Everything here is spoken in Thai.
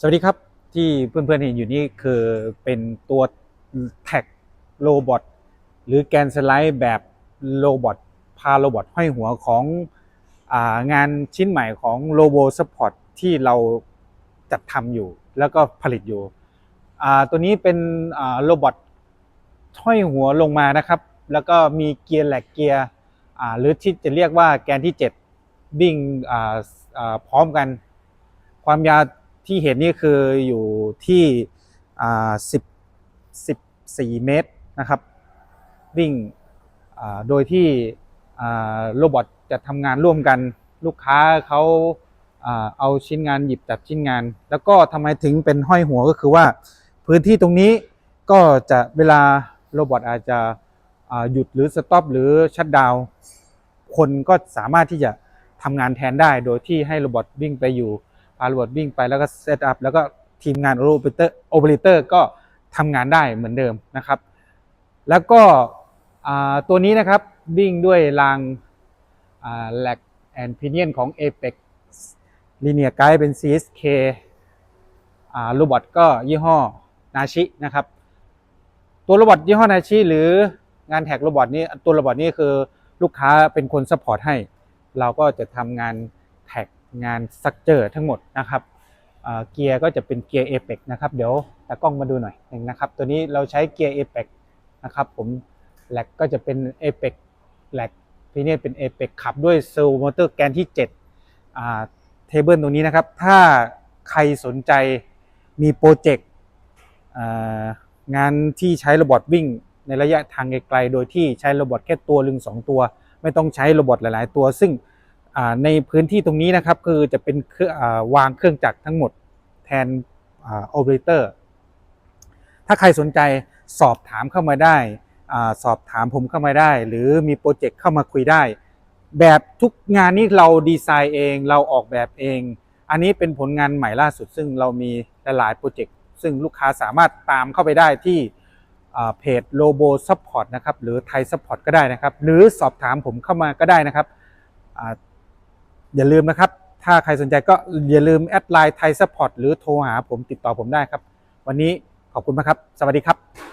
สวัสดีครับที่เพื่อนๆเห็นอยู่นี่คือเป็นตัวแท็กโรบอทหรือแกนสไลด์แบบโรบอทพาโรบอทห้อยหัวขององานชิ้นใหม่ของโ o โบสปอร์ตที่เราจัดทำอยู่แล้วก็ผลิตอยู่ ตัวนี้เป็นโรบอทห้อยหัวลงมานะครับ แล้วก็มีเกียร์แหลกเกียร์หรือที่จะเรียกว่าแกนที่7วิ่งพร้อมกันความยาว ที่เห็นนี่คืออยู่ที่อ่าสิบสิบสี่เมตรนะครับ วิ่งโดยที่โรบอทจะทำงานร่วมกันลูกค้าเขาเอาชิ้นงานหยิบจับชิ้นงาน แล้วก็ทำไมถึงเป็นห้อยหัวก็คือว่าพื้นที่ตรงนี้ก็จะเวลาโรบอทอาจจะหยุดหรือสต็อปหรือชัดดาวคนก็สามารถที่จะทำงานแทนได้ โดยที่ให้โรบอทวิ่งไปอยู่ พาโรบอทวิ่งไปแล้วก็เซตอัพแล้วก็ทีมงานโอเปอเรเตอร์โอเปอเรเตอร์ก็ทำงานได้เหมือนเดิมนะครับ แล้วก็ตัวนี้นะครับวิ่งด้วยรางแลกแอนพิเนียนของ Apex Linear Guide เป็น CSK อ่าโรบอทก็ยี่ห้อนาชินะครับ ตัวโรบอทยี่ห้อนาชิหรืองานแท็กโรบอทนี้ตัวโรบอทนี้คือลูกค้าเป็นคนซัพพอร์ตให้ เราก็จะทำงาน งานสตรัคเจอร์ทั้งหมดนะครับเกียร์ก็จะเป็นเกียร์ Apex นะครับเดี๋ยวตากล้องมาดูหน่อยหนึ่งนะครับ ตัวนี้เราใช้เกียร์ Apex นะครับผมแหลกก็จะเป็น Apex แหลกพีเนี่ยเป็น Apex ขับด้วยเซลล์มอเตอร์แกนที่7อ่าเทเบิลตรงนี้นะครับ ถ้าใครสนใจมีโปรเจกต์งานที่ใช้โรบอทวิ่งในระยะทางไกลๆ โดยที่ใช้โรบอทแค่ตัวหรือสองตัว ไม่ต้องใช้โรบอทหลาย ๆ ตัว ซึ่ง ในพื้นที่ตรงนี้นะครับคือจะเป็นวางเครื่องจักรทั้งหมดแทนโอเปอเรเตอร์ถ้าใครสนใจสอบถามเข้ามาได้สอบถามผมเข้ามาได้ หรือมีโปรเจกต์เข้ามาคุยได้ แบบทุกงานนี้เราดีไซน์เองเราออกแบบเอง อันนี้เป็นผลงานใหม่ล่าสุด ซึ่งเรามีหลายๆโปรเจกต์ซึ่งลูกค้าสามารถตามเข้าไปได้ที่เพจโลโบซัพพอร์ตนะครับหรือไทยซัพพอร์ตก็ได้นะครับ หรือสอบถามผมเข้ามาก็ได้นะครับ อย่าลืมนะครับ ถ้าใครสนใจก็อย่าลืมแอดไลน์ไทยซัพพอร์ตหรือโทรหาผมติดต่อผมได้ครับ วันนี้ขอบคุณมากครับ สวัสดีครับ